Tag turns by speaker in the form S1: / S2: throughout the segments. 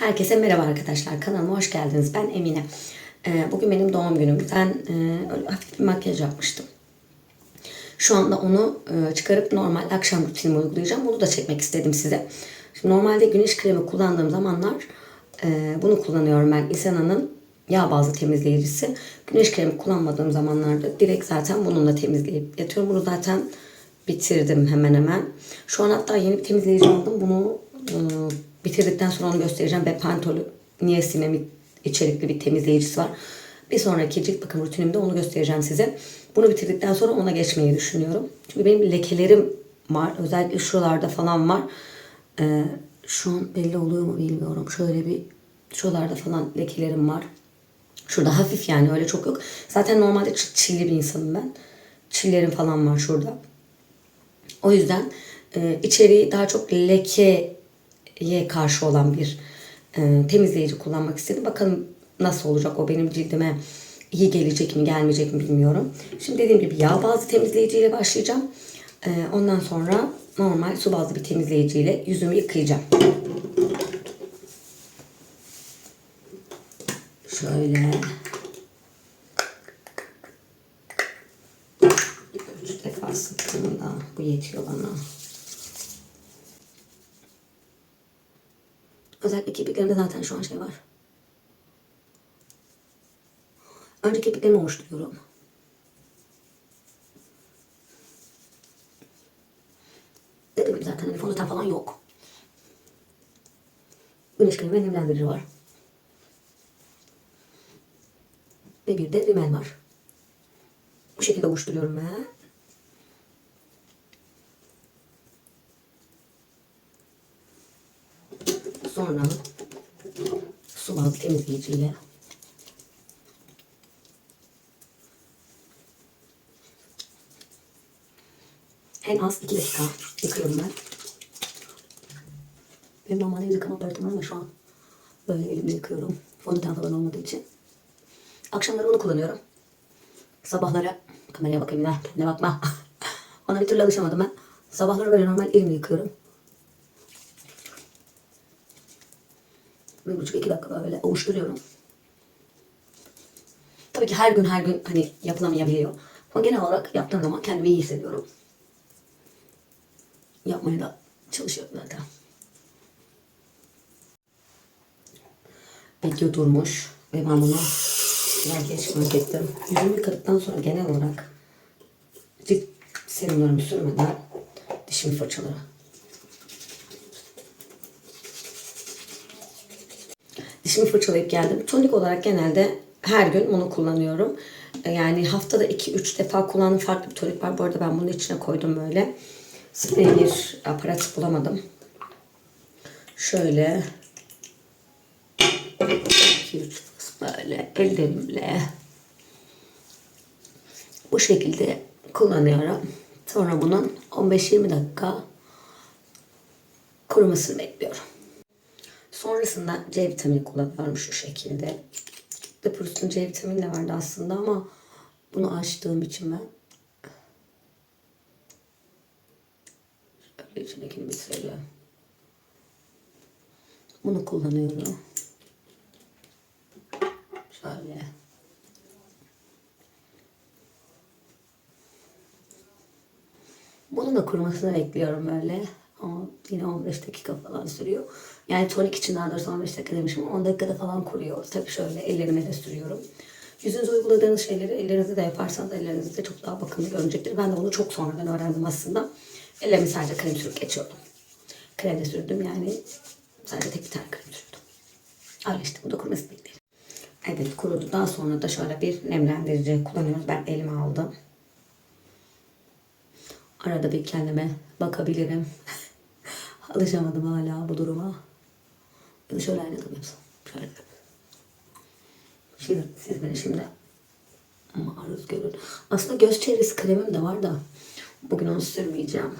S1: Herkese merhaba arkadaşlar. Kanalıma hoş geldiniz. Ben Emine. Ee, bugün benim doğum günüm. Ben e, hafif bir makyaj yapmıştım. Şu anda onu e, çıkarıp normal akşam rutinime uygulayacağım. Bunu da çekmek istedim size. Şimdi normalde güneş kremi kullandığım zamanlar e, bunu kullanıyorum ben. Isena'nın yağ bazlı temizleyicisi. Güneş kremi kullanmadığım zamanlarda direkt zaten bununla temizleyip yatıyorum. Bunu zaten bitirdim hemen hemen. Şu an hatta yeni bir temizleyici aldım. Bunu bitirdikten sonra onu göstereceğim. Ve Pantol'ü niasinamid içerikli bir temizleyicisi var. Bir sonraki cilt bakım rutinimde onu göstereceğim size. Bunu bitirdikten sonra ona geçmeyi düşünüyorum. Çünkü benim lekelerim var. Özellikle şuralarda falan var. Ee, şu an belli oluyor mu bilmiyorum. Şöyle bir şuralarda falan lekelerim var. Şurada hafif yani öyle çok yok. Zaten normalde çilli bir insanım ben. Çillerim falan var şurada. O yüzden e, içeriği daha çok lekeye karşı olan bir e, temizleyici kullanmak istedim. Bakalım nasıl olacak o benim cildime iyi gelecek mi gelmeyecek mi bilmiyorum. Şimdi dediğim gibi yağ bazlı temizleyiciyle başlayacağım. E, ondan sonra normal su bazlı bir temizleyiciyle yüzümü yıkayacağım. Şöyle. Üç defa sıktığımda bu yetiyor bana. Özellikle kirpiklerimde zaten şu an şey var. Önce kirpiklerimi oluşturuyorum. Dediğim gibi zaten hani fondöten falan yok. Güneş kremi ve nemlendirici var. Ve bir de rimel var. Bu şekilde oluşturuyorum ben. Sonra su bazlı temizleyiciyle en az 2 dakika yıkıyorum ben. Benim normalde yıkama aparatım ama şu an böyle elimle yıkıyorum. Fondöten falan olmadığı için. Akşamları onu kullanıyorum. Sabahları kameraya bakayım da ne bakma. Ona bir türlü alışamadım ben. Sabahları böyle normal elimle yıkıyorum. Bir buçuk iki dakika böyle ovuşturuyorum. Tabii ki her gün her gün hani yapılamayabiliyor. Ama genel olarak yaptığım zaman kendimi iyi hissediyorum. Yapmaya da çalışıyorum zaten. Video durmuş ve ben bunu geç fark ettim. Yüzümü yıkadıktan sonra genel olarak serumlarımı sürmeden dişimi fırçalarım. Dişimi fırçalayıp geldim. Tonik olarak genelde her gün bunu kullanıyorum. E, Yani haftada 2-3 defa kullandığım farklı bir tonik var. Bu arada ben bunu içine koydum böyle. Sprey bir aparat bulamadım. Şöyle 2-3 böyle ellerimle bu şekilde kullanıyorum. Sonra bunun 15-20 dakika kurumasını bekliyorum. Sonrasında C vitamini kullanıyorum şu şekilde. Depurus'un C vitamini de vardı aslında ama bunu açtığım için ben şöyle içindekini bitirelim. Bunu kullanıyorum. Şöyle. Bunun da kurumasını bekliyorum böyle. Yine 15 dakika falan sürüyor. Yani tonik için daha doğrusu 15 dakika demişim. 10 dakikada falan kuruyor. Tabii şöyle ellerime de sürüyorum. Yüzünüze uyguladığınız şeyleri ellerinizde de yaparsanız ellerinizde çok daha bakımlı görünecektir. Ben de onu çok sonradan öğrendim aslında. Ellerimi sadece krem sürüp geçiyordum. Krem de sürdüm yani sadece tek bir tane krem sürdüm. Öyle işte bu da kurumasını bekleyelim. Evet kurudu. Daha sonra da şöyle bir nemlendirici kullanıyoruz. Ben elime aldım. Arada bir kendime bakabilirim. Alışamadım hala bu duruma. Da şöyle aynadım yapsam. Şöyle. Şimdi siz beni şimdi maruz görün. Aslında göz çevresi kremim de var da bugün onu sürmeyeceğim.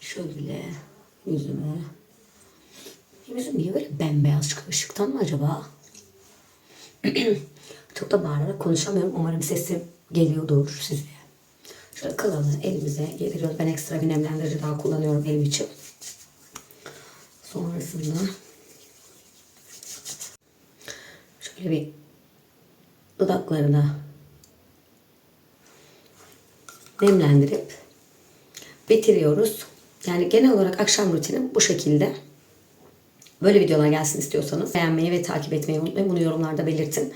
S1: Şöyle yüzüme. Yüzüm niye böyle bembeyaz çıkıyor? Işıktan mı acaba? Çok da bağırarak konuşamıyorum. Umarım sesim geliyordur size. Kalanı elimize yediriyoruz. Ben ekstra bir nemlendirici daha kullanıyorum elim için. Sonrasında şöyle bir dudaklarına nemlendirip bitiriyoruz. Yani genel olarak akşam rutinim bu şekilde. Böyle videolar gelsin istiyorsanız beğenmeyi ve takip etmeyi unutmayın. Bunu yorumlarda belirtin.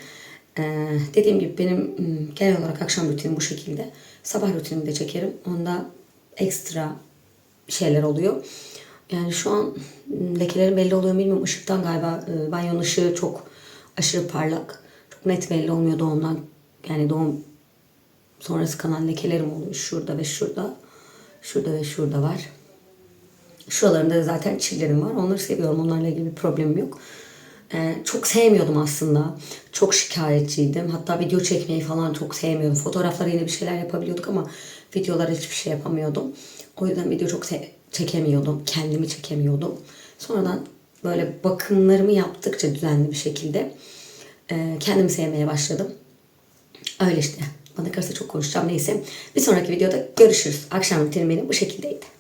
S1: Ee, dediğim gibi benim ım, genel olarak akşam rutinim bu şekilde. Sabah rutinimi de çekerim. Onda ekstra şeyler oluyor. Yani şu an ım, lekelerim belli oluyor bilmiyorum. Işıktan galiba e, banyonun ışığı çok aşırı parlak. Çok net belli olmuyor doğumdan. Yani doğum sonrası kalan lekelerim oluyor. Şurada ve şurada. Şurada ve şurada var. Şuralarında da zaten çillerim var. Onları seviyorum. Onlarla ilgili bir problemim yok. Ee, çok sevmiyordum aslında. Çok şikayetçiydim. Hatta video çekmeyi falan çok sevmiyordum. Fotoğraflara yine bir şeyler yapabiliyorduk ama videolara hiçbir şey yapamıyordum. O yüzden video çok çekemiyordum. Kendimi çekemiyordum. Sonradan böyle bakımlarımı yaptıkça düzenli bir şekilde e, kendimi sevmeye başladım. Öyle işte. Bana kalırsa çok konuşacağım. Neyse. Bir sonraki videoda görüşürüz. Akşam rutinim bu şekildeydi.